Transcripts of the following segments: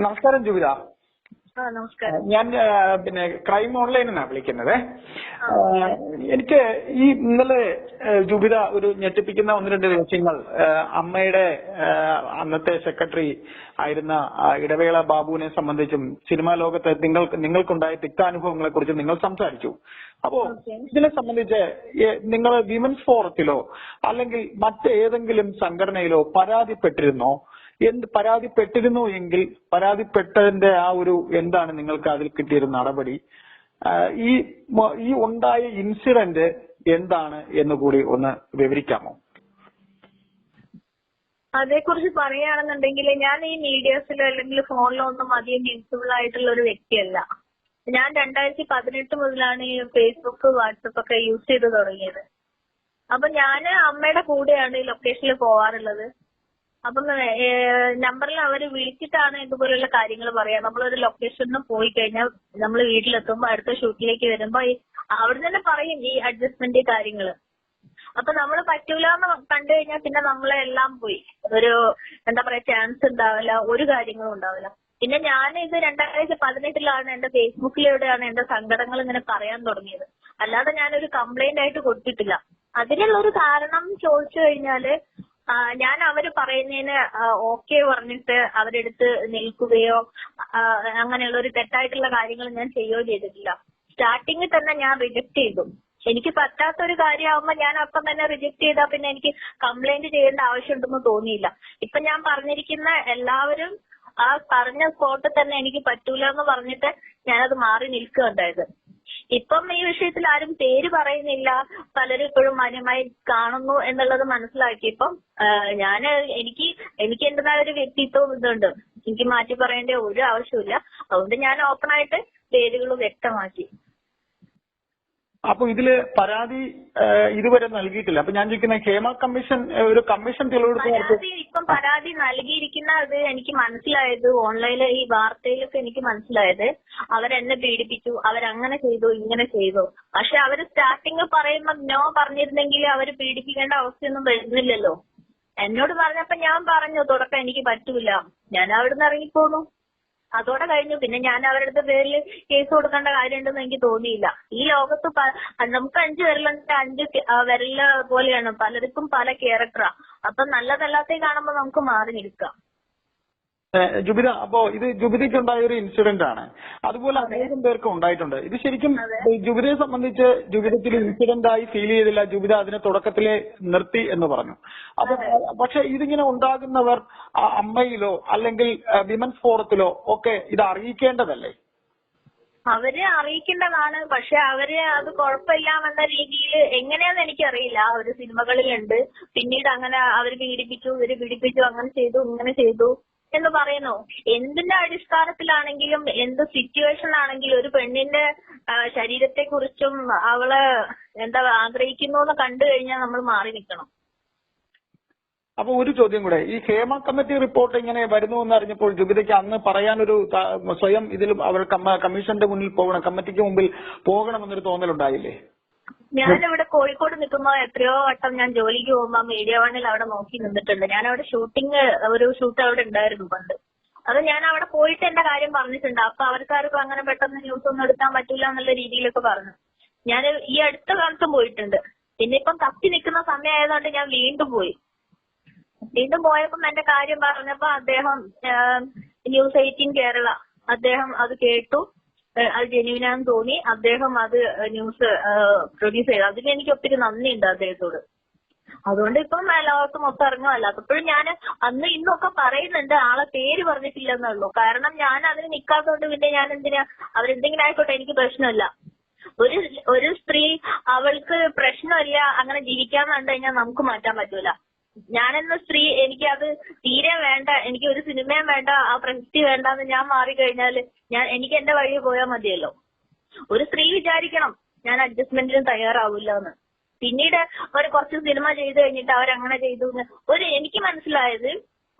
നമസ്കാരം ജുബിത. ഞാൻ പിന്നെ ക്രൈം ഓൺലൈനിൽ നിന്നാണ് വിളിക്കുന്നത് എനിക്ക് ഈ ഇന്നലെ ജുബിത ഒരു ഞെട്ടിപ്പിക്കുന്ന ഒന്ന് രണ്ട് വിഷയങ്ങൾ അമ്മയുടെ അന്നത്തെ സെക്രട്ടറി ആയിരുന്ന ഇടവേള ബാബുവിനെ സംബന്ധിച്ചും സിനിമാ ലോകത്ത് നിങ്ങൾ നിങ്ങൾക്കുണ്ടായ തിക്താനുഭവങ്ങളെ കുറിച്ച് നിങ്ങൾ സംസാരിച്ചു. അപ്പോ ഇതിനെ സംബന്ധിച്ച് നിങ്ങൾ വിമൻസ് ഫോറത്തിലോ അല്ലെങ്കിൽ മറ്റേതെങ്കിലും സംഘടനയിലോ പരാതിപ്പെട്ടിരുന്നോ? എന്ത് പരാതിപ്പെട്ടിരുന്നു എങ്കിൽ പരാതിപ്പെട്ടതിന്റെ ആ ഒരു എന്താണ് നിങ്ങൾക്ക് അതിൽ കിട്ടിയൊരു നടപടി? ഈ ഈ ഉണ്ടായ ഇൻസിഡന്റ് എന്താണ് എന്ന് കൂടി ഒന്ന് വിവരിക്കാമോ? അതേക്കുറിച്ച് പറയുകയാണെന്നുണ്ടെങ്കിൽ ഞാൻ ഈ മീഡിയസിലോ അല്ലെങ്കിൽ ഫോണിലോ ഒന്നും അധികം വിസിബിൾ ആയിട്ടുള്ള ഒരു വ്യക്തിയല്ല. ഞാൻ രണ്ടായിരത്തി പതിനെട്ട് മുതലാണ് ഈ ഫേസ്ബുക്ക് വാട്സപ്പ് ഒക്കെ യൂസ് ചെയ്ത് തുടങ്ങിയത്. അപ്പൊ ഞാൻ അമ്മയുടെ കൂടെയാണ് ഈ ലൊക്കേഷനിൽ പോവാറുള്ളത്. അപ്പം നമ്പറിൽ അവർ വിളിച്ചിട്ടാണ് ഇതുപോലുള്ള കാര്യങ്ങൾ പറയാ. നമ്മളൊരു ലൊക്കേഷനിൽ പോയി കഴിഞ്ഞാൽ നമ്മൾ വീട്ടിലെത്തുമ്പോ അടുത്ത ഷൂട്ടിലേക്ക് വരുമ്പോ അവിടെ തന്നെ പറയും ഈ അഡ്ജസ്റ്റ്മെന്റ് കാര്യങ്ങൾ അപ്പൊ നമ്മൾ പറ്റൂല എന്ന് കണ്ടു കഴിഞ്ഞാൽ പിന്നെ നമ്മളെ എല്ലാം പോയി. ഒരു എന്താ പറയാ ചാൻസ് ഉണ്ടാവില്ല ഒരു കാര്യങ്ങളും ഉണ്ടാവില്ല. പിന്നെ ഞാൻ ഇത് രണ്ടായിരത്തി പതിനെട്ടിലാണ് എന്റെ ഫേസ്ബുക്കിലൂടെയാണ് എന്റെ സങ്കടങ്ങൾ ഇങ്ങനെ പറയാൻ തുടങ്ങിയത്. അല്ലാതെ ഞാനൊരു കംപ്ലൈന്റ് ആയിട്ട് കൊടുത്തിട്ടില്ല. അതിനുള്ള ഒരു കാരണം ചോദിച്ചു കഴിഞ്ഞാൽ ഞാൻ അവർ പറയുന്നതിന് ഓക്കെ പറഞ്ഞിട്ട് അവരെടുത്ത് നിൽക്കുകയോ അങ്ങനെയുള്ള ഒരു തെറ്റായിട്ടുള്ള കാര്യങ്ങൾ ഞാൻ ചെയ്യുകയോ ചെയ്തിട്ടില്ല. സ്റ്റാർട്ടിങ്ങിൽ തന്നെ ഞാൻ റിജക്ട് ചെയ്തു. എനിക്ക് പറ്റാത്ത ഒരു കാര്യമാകുമ്പോ ഞാൻ അപ്പം തന്നെ റിജക്ട് ചെയ്താൽ പിന്നെ എനിക്ക് കംപ്ലൈന്റ് ചെയ്യേണ്ട ആവശ്യമുണ്ടെന്ന് തോന്നിയില്ല. ഇപ്പൊ ഞാൻ പറഞ്ഞിരിക്കുന്ന എല്ലാവരും ആ പറഞ്ഞ സ്പോട്ടിൽ തന്നെ എനിക്ക് പറ്റൂല എന്ന് പറഞ്ഞിട്ട് ഞാനത് മാറി നിൽക്കുകയുണ്ടായത്. ഇപ്പം ഈ വിഷയത്തിൽ ആരും പേര് പറയുന്നില്ല. പലരും ഇപ്പോഴും മാന്യമായി കാണുന്നു എന്നുള്ളത് മനസ്സിലാക്കിയപ്പം ഞാൻ എനിക്ക് എനിക്ക് എന്റേതായ ഒരു വ്യക്തിത്വം ഇതുണ്ട്. എനിക്ക് മാറ്റി പറയേണ്ട ഒരു ആവശ്യമില്ല അതുകൊണ്ട് ഞാൻ ഓപ്പൺ ആയിട്ട് പേരുകൾ വ്യക്തമാക്കി. അപ്പൊ ഇതിൽ പരാതി ഇതുവരെ നൽകിയിട്ടില്ല. അപ്പൊ ഞാൻ ചോദിക്കുന്ന ഹേമ കമ്മീഷൻ ഒരു കമ്മീഷൻ പരാതി ഇപ്പം പരാതി നൽകിയിരിക്കുന്ന അത് എനിക്ക് മനസ്സിലായത് ഓൺലൈനിൽ ഈ വാർത്തയിലൊക്കെ എനിക്ക് മനസ്സിലായത് അവരെന്നെ പീഡിപ്പിച്ചു അവരങ്ങനെ ചെയ്തു ഇങ്ങനെ ചെയ്തു. പക്ഷെ അവർ സ്റ്റാർട്ടിങ് പറയുമ്പോ നോ പറഞ്ഞിരുന്നെങ്കിൽ അവർ പീഡിപ്പിക്കേണ്ട അവസ്ഥയൊന്നും വരുന്നില്ലല്ലോ. എന്നോട് പറഞ്ഞപ്പോ ഞാൻ പറഞ്ഞു തുടക്കം എനിക്ക് പറ്റൂല. ഞാൻ അവിടുന്ന് ഇറങ്ങിപ്പോന്നു. അതോടെ കഴിഞ്ഞു. പിന്നെ ഞാൻ അവരുടെ പേരിൽ കേസ് കൊടുക്കേണ്ട കാര്യമുണ്ടെന്ന് എനിക്ക് തോന്നിയില്ല. ഈ ലോകത്ത് നമുക്ക് അഞ്ച് വിരലുണ്ട് അഞ്ച് വിരൽ പോലെയാണ് പലർക്കും പല ക്യാരക്ടറാ അപ്പൊ നല്ലതല്ലാത്തേ കാണുമ്പോ നമുക്ക് മാറി നിൽക്കാം. ജുബിത അപ്പോ ഇത് ജുബിതയ്ക്ക് ഉണ്ടായ ഒരു ഇൻസിഡന്റ് ആണ്. അതുപോലെ അനേകം പേർക്ക് ഉണ്ടായിട്ടുണ്ട്. ഇത് ശരിക്കും. ജുബിതയെ സംബന്ധിച്ച് ജുബിതയ്ക്ക് ഒരു ഇൻസിഡന്റ് ആയി ഫീൽ ചെയ്തില്ല. ജുബിത അതിനെ തുടക്കത്തിലെ നിർത്തി എന്ന് പറഞ്ഞു. അപ്പൊ പക്ഷെ ഇതിങ്ങനെ ഉണ്ടാകുന്നവർ ആ അമ്മയിലോ അല്ലെങ്കിൽ വിമൻസ് ഫോറത്തിലോ ഒക്കെ ഇത് അറിയിക്കേണ്ടതല്ലേ? അവരെ അറിയിക്കേണ്ടതാണ്. പക്ഷെ അവർ അത് കുഴപ്പമില്ലാമെന്ന രീതിയിൽ എങ്ങനെയാന്ന് എനിക്കറിയില്ല. അവർ സിനിമകളിലുണ്ട്. പിന്നീട് അങ്ങനെ അവർ പീഡിപ്പിച്ചു ഇവർ പീഡിപ്പിച്ചു അങ്ങനെ ചെയ്തു ഇങ്ങനെ ചെയ്തു. എന്ന് പറയുന്നു. എന്തിന്റെ അടിസ്ഥാനത്തിലാണെങ്കിലും എന്ത് സിറ്റുവേഷൻ ആണെങ്കിലും ഒരു പെണ്ണിന്റെ ശരീരത്തെ കുറിച്ചും അവൾ എന്താ ആഗ്രഹിക്കുന്നു കണ്ടു കഴിഞ്ഞാൽ നമ്മൾ മാറി നിൽക്കണം. അപ്പൊ ഒരു ചോദ്യം കൂടെ. ഈ ഹേമ കമ്മിറ്റി റിപ്പോർട്ട് ഇങ്ങനെ വരുന്നു എന്ന് അറിഞ്ഞപ്പോൾ ജുബിതയ്ക്ക് അന്ന് പറയാനൊരു സ്വയം ഇതിൽ അവർ കമ്മീഷന്റെ മുന്നിൽ പോകണം കമ്മിറ്റിക്ക് മുമ്പിൽ പോകണമെന്നൊരു തോന്നലുണ്ടായില്ലേ? ഞാനിവിടെ കോഴിക്കോട് നിൽക്കുമ്പോ എത്രയോ വട്ടം ഞാൻ ജോലിക്ക് പോകുമ്പോ മീഡിയ വണ്ണിൽ അവിടെ നോക്കി നിന്നിട്ടുണ്ട്. ഞാൻ അവിടെ ഷൂട്ടിംഗ് ഒരു ഷൂട്ട് അവിടെ ഉണ്ടായിരുന്നു പണ്ട്. അത് ഞാൻ അവിടെ പോയിട്ട് എന്റെ കാര്യം പറഞ്ഞിട്ടുണ്ട്. അപ്പൊ അവർക്കാർക്കും അങ്ങനെ പെട്ടെന്ന് ന്യൂസ് ഒന്നും എടുക്കാൻ പറ്റില്ല എന്നുള്ള രീതിയിലൊക്കെ പറഞ്ഞു. ഞാൻ ഈ അടുത്ത കാലത്തും പോയിട്ടുണ്ട്. പിന്നെ ഇപ്പം കത്തി നിൽക്കുന്ന സമയമായതുകൊണ്ട് ഞാൻ വീണ്ടും പോയി. വീണ്ടും പോയപ്പം എന്റെ കാര്യം പറഞ്ഞപ്പോ അദ്ദേഹം ന്യൂസ് എയ്റ്റീൻ കേരള അദ്ദേഹം അത് കേട്ടു. അത് ജെന്യൂനാന്ന് തോന്നി. അദ്ദേഹം അത് ന്യൂസ് പ്രൊഡ്യൂസ് ചെയ്തു. അതിന് എനിക്ക് ഒത്തിരി നന്ദിയുണ്ട് അദ്ദേഹത്തോട്. അതുകൊണ്ട് ഇപ്പം ലോകത്ത് മൊത്തം ഇറങ്ങും അല്ലാത്തപ്പോഴും ഞാൻ അന്ന് ഇന്നൊക്കെ പറയുന്നുണ്ട് ആളെ പേര് പറഞ്ഞിട്ടില്ലെന്നുള്ളൂ. കാരണം ഞാൻ അതിന് നിൽക്കാത്തതുകൊണ്ട് പിന്നെ ഞാൻ എന്തിനാ അവരെന്തെങ്കിലും ആയിക്കോട്ടെ എനിക്ക് പ്രശ്നമില്ല. ഒരു ഒരു സ്ത്രീ അവൾക്ക് പ്രശ്നമില്ല അങ്ങനെ ജീവിക്കാന്ന് കണ്ടു കഴിഞ്ഞാൽ നമുക്ക് മാറ്റാൻ പറ്റൂല. ഞാനെന്ന സ്ത്രീ എനിക്ക് അത് തീരെ വേണ്ട എനിക്ക് ഒരു സിനിമയും വേണ്ട ആ പ്രശസ്തി വേണ്ടെന്ന് ഞാൻ മാറിക്കഴിഞ്ഞാൽ ഞാൻ എനിക്ക് എന്റെ വഴി പോയാൽ മതിയല്ലോ. ഒരു സ്ത്രീ വിചാരിക്കണം ഞാൻ അഡ്ജസ്റ്റ്മെന്റിന് തയ്യാറാവില്ല എന്ന് പിന്നീട് അവർ കുറച്ച് സിനിമ ചെയ്തു കഴിഞ്ഞിട്ട് അവരങ്ങനെ ചെയ്തു ഒരു എനിക്ക് മനസ്സിലായത്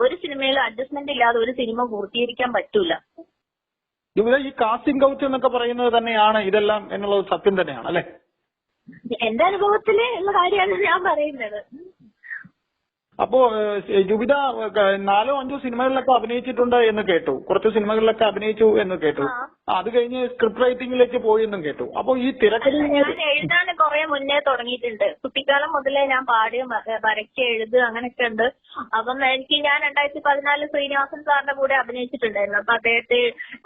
ഒരു സിനിമയിൽ അഡ്ജസ്റ്റ്മെന്റ് ഇല്ലാതെ ഒരു സിനിമ പൂർത്തീകരിക്കാൻ പറ്റൂല. ഈ കാസ്റ്റിംഗ് കൗച്ച് എന്നൊക്കെ പറയുന്നത് തന്നെയാണ് ഇതെല്ലാം എന്നുള്ളത് സത്യം തന്നെയാണ് അല്ലെ? എന്റെ അനുഭവത്തിൽ ഉള്ള കാര്യമാണ് ഞാൻ പറയുന്നത്. അപ്പോ ജുബിത നാലോ അഞ്ചോ സിനിമകളിലൊക്കെ അഭിനയിച്ചിട്ടുണ്ട് എന്ന് കേട്ടു. കുറച്ച് സിനിമകളിലൊക്കെ അഭിനയിച്ചു എന്ന് കേട്ടു. അത് കഴിഞ്ഞ് സ്ക്രിപ്റ്റ് റൈറ്റിംഗിലേക്ക് പോയി എന്നും കേട്ടു. അപ്പോ ഈ തിരക്കഥ ഞാൻ എഴുതാൻ കുറെ മുന്നേ തുടങ്ങിയിട്ടുണ്ട്. കുട്ടിക്കാലം മുതലേ ഞാൻ പാടി വരച്ച് എഴുതുക അങ്ങനെയൊക്കെ ഉണ്ട്. അപ്പം എനിക്ക് ഞാൻ രണ്ടായിരത്തി പതിനാലിൽ ശ്രീനിവാസൻ സാറിന്റെ കൂടെ അഭിനയിച്ചിട്ടുണ്ടായിരുന്നു. അപ്പൊ അദ്ദേഹത്തെ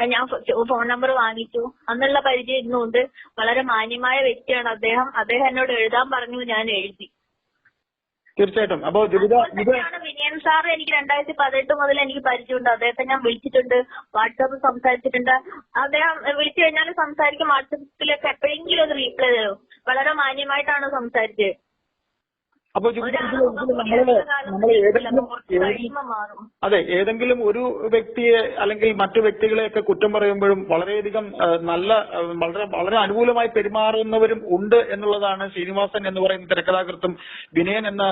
ഞാൻ ഫോൺ നമ്പർ വാങ്ങിച്ചു. അന്നുള്ള പരിചയം ഇന്നുണ്ട്. വളരെ മാന്യമായ വ്യക്തിയാണ് അദ്ദേഹം. അദ്ദേഹം എന്നോട് എഴുതാൻ പറഞ്ഞു ഞാൻ എഴുതി. തീർച്ചയായിട്ടും. അപ്പോ ജുബിത ഇത് വിനയൻ സാർ എനിക്ക് രണ്ടായിരത്തി പതിനെട്ട് മുതൽ എനിക്ക് പരിചയമുണ്ട്. അദ്ദേഹത്തെ ഞാൻ വിളിച്ചിട്ടുണ്ട്. വാട്സാപ്പ് സംസാരിച്ചിട്ടുണ്ട്. അദ്ദേഹം വിളിച്ചു കഴിഞ്ഞാൽ സംസാരിക്കും. വാട്സാപ്പിലൊക്കെ എപ്പോഴെങ്കിലും ഒന്ന് റീപ്ലൈ തരും. വളരെ മാന്യമായിട്ടാണ് സംസാരിച്ചത്. അപ്പോ നമ്മൾ ഏതെങ്കിലും അതെ ഏതെങ്കിലും ഒരു വ്യക്തിയെ അല്ലെങ്കിൽ മറ്റു വ്യക്തികളെയൊക്കെ കുറ്റം പറയുമ്പോഴും വളരെയധികം നല്ല വളരെ വളരെ അനുകൂലമായി പെരുമാറുന്നവരും ഉണ്ട് എന്നുള്ളതാണ് ശ്രീനിവാസൻ എന്ന് പറയുന്ന തിരക്കഥാകൃത്തും വിനയൻ എന്ന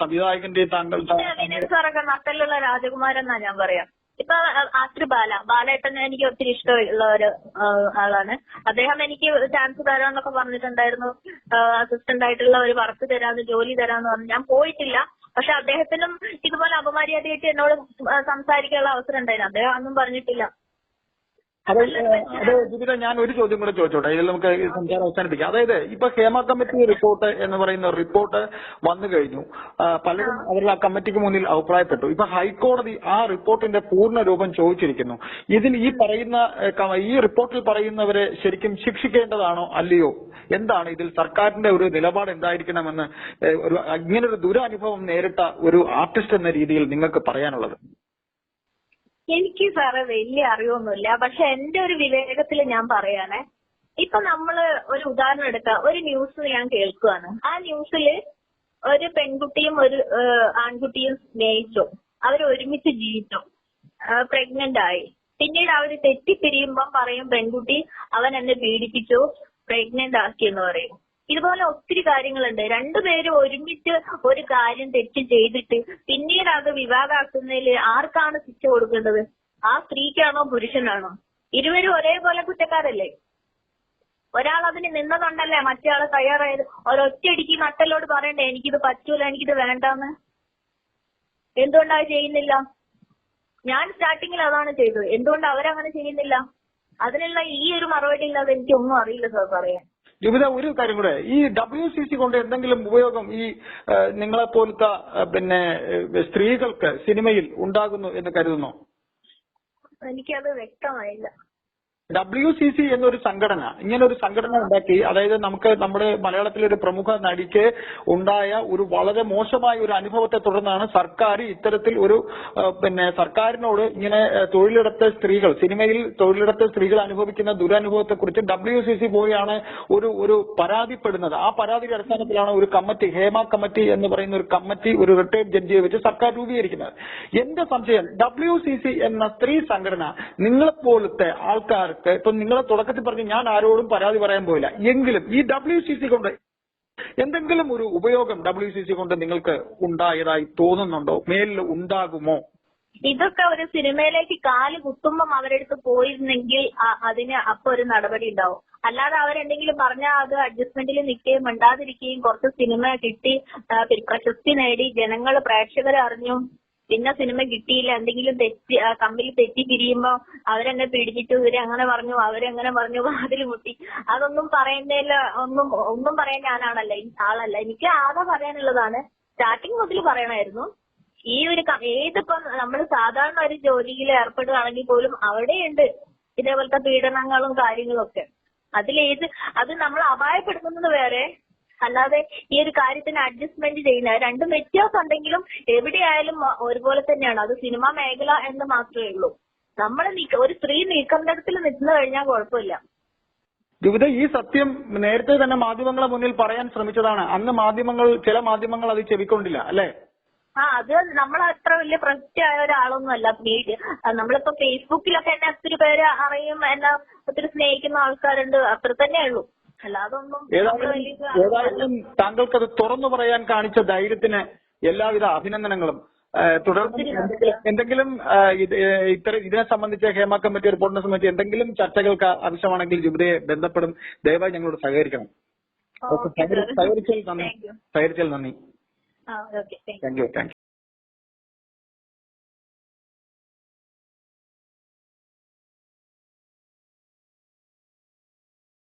സംവിധായകന്റെ താങ്കൾ വിനയൻ സാറൊക്കെ നട്ടലുള്ള രാജകുമാരൻ എന്നാ ഞാൻ പറയാം. ഇപ്പൊ ആത്രി ബാല. ബാലേട്ടൻ എനിക്ക് ഒത്തിരി ഇഷ്ടമുള്ള ഒരു ആളാണ്. അദ്ദേഹം എനിക്ക് ചാൻസ് തരാന്നൊക്കെ പറഞ്ഞിട്ടുണ്ടായിരുന്നു. അസിസ്റ്റന്റ് ആയിട്ടുള്ള ഒരു വർക്ക് തരാന്ന് ജോലി തരാന്ന് പറഞ്ഞു. ഞാൻ പോയിട്ടില്ല. പക്ഷെ അദ്ദേഹത്തിനും ഇതുപോലെ അപമര്യാദയായിട്ട് എന്നോട് സംസാരിക്കാനുള്ള അവസരം ഉണ്ടായിരുന്നു. അദ്ദേഹം ഒന്നും പറഞ്ഞിട്ടില്ല. അത് അത് ജീവിത ഞാൻ ഒരു ചോദ്യം കൂടെ ചോദിച്ചോട്ടെ. ഇതിൽ നമുക്ക് സംസാരം അവസാനിപ്പിക്കാം. അതായത് ഇപ്പൊ ഹേമ കമ്മിറ്റി റിപ്പോർട്ട് എന്ന് പറയുന്ന റിപ്പോർട്ട് വന്നു കഴിഞ്ഞു. പലരും അവരുടെ ആ കമ്മിറ്റിക്ക് മുന്നിൽ അഭിപ്രായപ്പെട്ടു. ഇപ്പൊ ഹൈക്കോടതി ആ റിപ്പോർട്ടിന്റെ പൂർണ രൂപം ചോദിച്ചിരിക്കുന്നു. ഇതിൽ ഈ പറയുന്ന ഈ റിപ്പോർട്ടിൽ പറയുന്നവരെ ശരിക്കും ശിക്ഷിക്കേണ്ടതാണോ അല്ലയോ? എന്താണ് ഇതിൽ സർക്കാരിന്റെ ഒരു നിലപാട് എന്തായിരിക്കണമെന്ന് ഇങ്ങനൊരു ദുരനുഭവം നേരിട്ട ഒരു ആർട്ടിസ്റ്റ് എന്ന രീതിയിൽ നിങ്ങൾക്ക് പറയാനുള്ളത്? എനിക്ക് സാറേ വലിയ അറിവൊന്നുമില്ല. പക്ഷെ എന്റെ ഒരു വിവേകത്തിൽ ഞാൻ പറയാണേ ഇപ്പൊ നമ്മൾ ഒരു ഉദാഹരണം എടുക്കാം. ഒരു ന്യൂസ് ഞാൻ കേൾക്കുകയാണ് ആ ന്യൂസിൽ ഒരു പെൺകുട്ടിയും ഒരു ആൺകുട്ടിയും സ്നേഹിച്ചു. അവർ ഒരുമിച്ച് ജീവിച്ചു. പ്രഗ്നന്റ് ആയി. പിന്നീട് അവർ തെറ്റിപ്പിരിയുമ്പം പറയും പെൺകുട്ടി അവൻ എന്നെ പീഡിപ്പിച്ചു പ്രഗ്നന്റ് ആക്കി എന്ന് പറയും. ഇതുപോലെ ഒത്തിരി കാര്യങ്ങളുണ്ട്. രണ്ടുപേരും ഒരുമിച്ച് ഒരു കാര്യം തെറ്റ് ചെയ്തിട്ട് പിന്നീട് അത് വിവാദമാക്കുന്നതിൽ ആർക്കാണ് ശിക്ഷ കൊടുക്കേണ്ടത്? ആ സ്ത്രീക്കാണോ പുരുഷനാണോ? ഇരുവരും ഒരേപോലെ കുറ്റക്കാരല്ലേ? ഒരാൾ അതിന് നിന്നതുണ്ടല്ലേ മറ്റേ ആൾ തയ്യാറായത്? ഒരൊറ്റയടിക്ക് നട്ടലോട് പറയണ്ടേ എനിക്കിത് പറ്റൂല എനിക്കിത് വേണ്ടെന്ന് എന്തുകൊണ്ടാ അത് ചെയ്യുന്നില്ല? ഞാൻ സ്റ്റാർട്ടിങ്ങിൽ അതാണ് ചെയ്തത്. എന്തുകൊണ്ട് അവരങ്ങനെ ചെയ്യുന്നില്ല? അതിനുള്ള ഈ ഒരു മറുപടി ഇല്ലാതെ എനിക്ക് ഒന്നും അറിയില്ല സാർ പറയാൻ. ജുബിത ഒരു കാര്യം കൂടെ. ഈ ഡബ്ല്യു സി സി കൊണ്ട് എന്തെങ്കിലും ഉപയോഗം ഈ നിങ്ങളെ പോലത്തെ പിന്നെ സ്ത്രീകൾക്ക് സിനിമയിൽ ഉണ്ടാകുന്നു എന്ന് കരുതുന്നു? എനിക്കത് വ്യക്തമായില്ല. ഡബ്ല്യു സി സി എന്നൊരു സംഘടന ഇങ്ങനെ ഒരു സംഘടന ഉണ്ടാക്കി അതായത് നമുക്ക് നമ്മുടെ മലയാളത്തിലെ ഒരു പ്രമുഖ നടിക്ക് ഉണ്ടായ ഒരു വളരെ മോശമായ ഒരു അനുഭവത്തെ തുടർന്നാണ് സർക്കാർ ഇത്തരത്തിൽ ഒരു പിന്നെ സർക്കാരിനോട് ഇങ്ങനെ തൊഴിലിടത്തെ സ്ത്രീകൾ സിനിമയിൽ തൊഴിലിടത്തെ സ്ത്രീകൾ അനുഭവിക്കുന്ന ദുരനുഭവത്തെ കുറിച്ച് ഡബ്ല്യു സി സി പോയാണ് ഒരു ഒരു പരാതിപ്പെടുന്നത്. ആ പരാതിയുടെ അടിസ്ഥാനത്തിലാണ് ഒരു കമ്മിറ്റി ഹേമ കമ്മിറ്റി എന്ന് പറയുന്ന ഒരു കമ്മിറ്റി ഒരു റിട്ടയർഡ് ജഡ്ജിയെ വെച്ച് സർക്കാർ രൂപീകരിക്കുന്നത്. എന്റെ സംശയം ഡബ്ല്യു സി സി എന്ന സ്ത്രീ സംഘടന നിങ്ങളെപ്പോലത്തെ ആൾക്കാർക്ക് ഇപ്പൊ നിങ്ങളെ തുടക്കത്തിൽ പറഞ്ഞ് ഞാൻ ആരോടും പരാതി പറയാൻ പോയില്ല. എങ്കിലും ഈ ഡബ്ല്യു സി സി കൊണ്ട് എന്തെങ്കിലും ഒരു ഉപയോഗം ഡബ്ല്യു സി സി കൊണ്ട് നിങ്ങൾക്ക് ഉണ്ടായതായി തോന്നുന്നുണ്ടോ? മേലിൽ ഉണ്ടാകുമോ? ഇതൊക്കെ ഒരു സിനിമയിലേക്ക് കാൽ കുത്തുമ്പം അവരെടുത്ത് പോയിരുന്നെങ്കിൽ അതിന് അപ്പൊ ഒരു നടപടി ഉണ്ടാവും. അല്ലാതെ അവരെന്തെങ്കിലും പറഞ്ഞാൽ അത് അഡ്ജസ്റ്റ്മെന്റിൽ നിൽക്കുകയും മിണ്ടാതിരിക്കുകയും കുറച്ച് സിനിമ കിട്ടി പ്രശസ്തി നേടി ജനങ്ങൾ പ്രേക്ഷകരെ അറിഞ്ഞു പിന്നെ സിനിമ കിട്ടിയില്ല എന്തെങ്കിലും തെറ്റി തമ്മിൽ തെറ്റി പിരിയുമ്പോ അവരെന്നെ പീഡിപ്പിച്ചു ഇവരങ്ങനെ പറഞ്ഞു അവരങ്ങനെ പറഞ്ഞു വാതിൽ മുട്ടി. അതൊന്നും പറയുന്നതിൽ ഒന്നും ഒന്നും പറയാൻ ഞാനാണല്ല ഈ ആളല്ല. എനിക്ക് ആകെ പറയാനുള്ളതാണ് സ്റ്റാർട്ടിങ് മുതൽ പറയണമായിരുന്നു ഈ ഒരു ഏതിപ്പം നമ്മൾ സാധാരണ ഒരു ജോലിയിൽ ഏർപ്പെടുകയാണെങ്കിൽ പോലും അവിടെയുണ്ട് ഇതേപോലത്തെ പീഡനങ്ങളും കാര്യങ്ങളും ഒക്കെ അതിലേത് അത് നമ്മൾ അപായപ്പെടുത്തുന്നത് വേറെ അല്ലാതെ ഈ ഒരു കാര്യത്തിന് അഡ്ജസ്റ്റ്മെന്റ് ചെയ്യുന്ന രണ്ടും വ്യത്യാസം ഉണ്ടെങ്കിലും എവിടെയായാലും ഒരുപോലെ തന്നെയാണ്. അത് സിനിമാ മേഖല എന്ന് മാത്രമേ ഉള്ളൂ. നമ്മൾ ഒരു സ്ത്രീ നീക്കണ്ടത്തിൽ നിന്നു കഴിഞ്ഞാൽ കുഴപ്പമില്ല. ജുബിത ഈ സത്യം നേരത്തെ തന്നെ മാധ്യമങ്ങളെ മുന്നിൽ പറയാൻ ശ്രമിച്ചതാണ്. അന്ന് മാധ്യമങ്ങൾ ചില മാധ്യമങ്ങൾ അത് ചെവിക്കൊണ്ടില്ല അല്ലേ? ആ അത് നമ്മൾ അത്ര വലിയ പ്രസിദ്ധിയായ ഒരാളൊന്നും അല്ല. മീഡിയ നമ്മളിപ്പോ ഫേസ്ബുക്കിലൊക്കെ എന്നെ ഒത്തിരി പേര് അറിയും എന്നെ ഒത്തിരി സ്നേഹിക്കുന്ന ആൾക്കാരുണ്ട്. അത്ര തന്നെ ഉള്ളൂ. ഏതായാലും വലിയ ഏതായാലും താങ്കൾക്ക് അത് തുറന്നു പറയാൻ കാണിച്ച ധൈര്യത്തിന് എല്ലാവിധ അഭിനന്ദനങ്ങളും. തുടർന്ന് എന്തെങ്കിലും ഇത്തരം ഇതിനെ സംബന്ധിച്ച് ഹേമ കമ്മിറ്റി റിപ്പോർട്ടിനെ സംബന്ധിച്ച് എന്തെങ്കിലും ചർച്ചകൾക്ക് ആവശ്യമാണെങ്കിൽ ജുബിതയെ ബന്ധപ്പെടും. ദയവായി ഞങ്ങളോട് സഹകരിക്കണം. സഹകരിച്ചതിൽ നന്ദി. സഹകരിച്ചാൽ നന്ദി. Thank you thank you.